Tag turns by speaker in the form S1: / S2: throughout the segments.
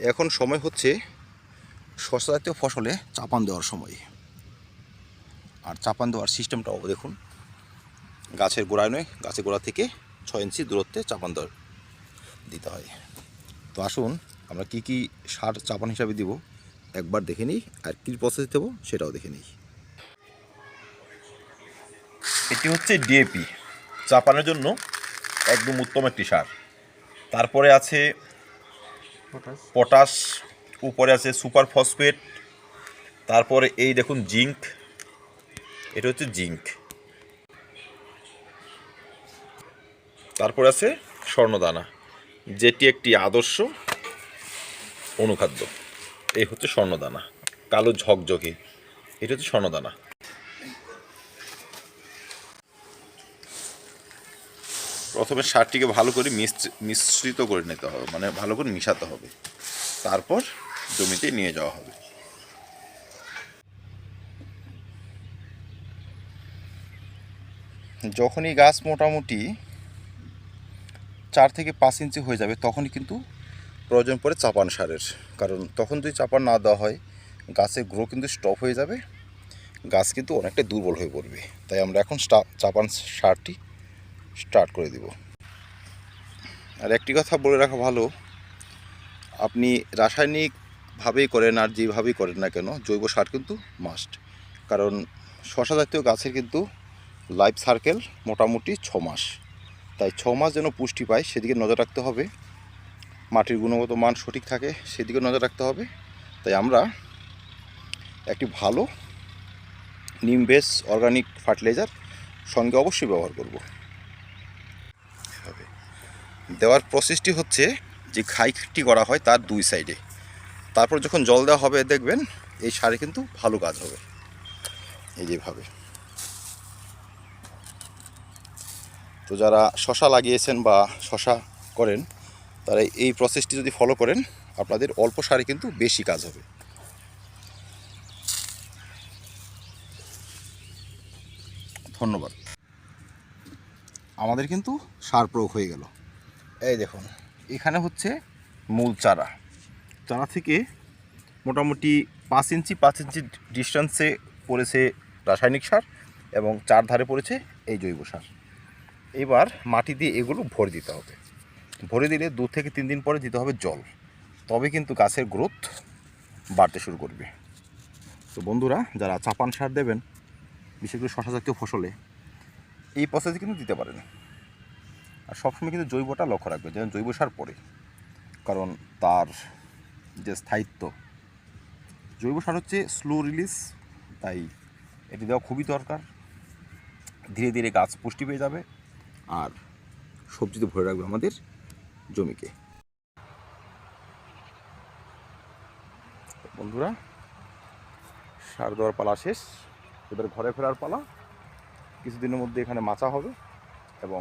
S1: এখন সময় হচ্ছে শশা জাতীয় ফসলে চাপান দেওয়ার সময়। আর চাপান দেওয়ার সিস্টেমটাও দেখুন, গাছের গোড়ায় নয়, গাছের গোড়া থেকে ছয় ইঞ্চি দূরত্বে চাপান দেওয়ার দিতে হয়। তো আসুন, আমরা কি কি সার চাপান হিসাবে দিব একবার দেখে নিই, আর কী প্রসেস দেবো সেটাও দেখে নিই। এটি হচ্ছে ডিএপি চাপানের জন্য একদম উত্তম একটি সার। তারপরে আছে
S2: পটাশ,
S1: উপরে আছে সুপার ফসফেট, তারপরে এই দেখুন জিঙ্ক, এটা হচ্ছে জিঙ্ক। তারপরে আছে স্বর্ণদানা, যেটি একটি আদর্শ অনুখাদ্য। এই হচ্ছে স্বর্ণদানা, কালো ঝকঝকে, এটা হচ্ছে স্বর্ণদানা। প্রথমে সারটিকে ভালো করে মিশ্র- মিশ্রিত করে নিতে হবে মানে ভালো করে মিশাতে হবে। তারপর জমিতে নিয়ে যাওয়া হবে। যখনই গাছ মোটামুটি চার থেকে পাঁচ ইঞ্চি হয়ে যাবে, তখনই কিন্তু প্রয়োজন পড়ে চাপান সারের। কারণ তখন যদি চাপান না দেওয়া হয়, গাছের গ্রো কিন্তু স্টপ হয়ে যাবে। গাছ কিন্তু অনেকটা দুর্বল হয়ে পড়বে। তাই আমরা এখন চাপান সারটি স্টার্ট করে দিব। আর একটি কথা বলে রাখা ভালো, আপনি রাসায়নিকভাবেই করেন আর যেভাবেই করেন না কেন, জৈব সার কিন্তু মাস্ট কারণ শশা জাতীয় গাছের কিন্তু লাইফ সার্কেল মোটামুটি ছ মাস। তাই ছ মাস যেন পুষ্টি পায়, সেদিকে নজর রাখতে হবে। মাটির গুণগত মান সঠিক থাকে, সেদিকে নজর রাখতে হবে। তাই আমরা একটি ভালো নিম বেস অর্গানিক ফার্টিলাইজার সঙ্গে অবশ্যই ব্যবহার করব। দেওয়ার প্রসেসটি হচ্ছে যে খাইটি করা হয় তার দুই সাইডে তারপর যখন জল দেওয়া হবে, দেখবেন এই সারে কিন্তু ভালো কাজ হবে। এই যেভাবে তো যারা শশা লাগিয়েছেন বা শশা করেন, তারা এই প্রসেসটি যদি ফলো করেন, আপনাদের অল্প সারে কিন্তু বেশি কাজ হবে। ধন্যবাদ। আমাদের কিন্তু সার প্রয়োগ হয়ে গেল। এই দেখুন, এখানে হচ্ছে মূল চারা। চারা থেকে মোটামুটি পাঁচ ইঞ্চি পাঁচ ইঞ্চি ডিস্টেন্সে পড়েছে রাসায়নিক সার এবং চার ধারে পড়েছে এই জৈব সার। এবার মাটি দিয়ে এগুলো ভরে দিতে হবে। ভরে দিলে দু থেকে তিন দিন পরে দিতে হবে জল। তবে কিন্তু গাছের গ্রোথ বাড়তে শুরু করবে। তো বন্ধুরা, যারা চাপান সার দেবেন, বিশেষ করে শশা জাতীয় ফসলে, এই প্রসেসে কিন্তু দিতে পারেন। আর সবসময় কিন্তু জৈবটা লক্ষ্য রাখবে, যেন জৈব সার পড়ে। কারণ তার যে স্থায়িত্ব, জৈব সার হচ্ছে স্লো রিলিজ, তাই এটি দেওয়া খুবই দরকার। ধীরে ধীরে গাছ পুষ্টি পেয়ে যাবে আর সবজিতে ভরে রাখবে আমাদের জমিকে। বন্ধুরা, সার দেওয়ার পালা শেষ। এবার ঘরে ফেরার পালা। কিছুদিনের মধ্যে এখানে মাচা হবে এবং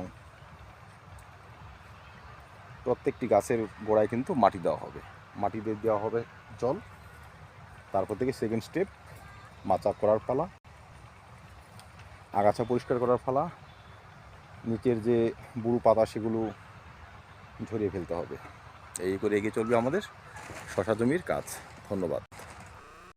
S1: প্রত্যেকটি গাছের গোড়ায় কিন্তু মাটি দেওয়া হবে। মাটি দিয়ে দেওয়া হবে জল। তারপর থেকে সেকেন্ড স্টেপ মাচা করার ফালা আগাছা পরিষ্কার করার ফালা নিচের যে বুড়ো পাতা সেগুলো ঝরিয়ে ফেলতে হবে। এই করে এগিয়ে চলবে আমাদের শশা জমির কাজ। ধন্যবাদ।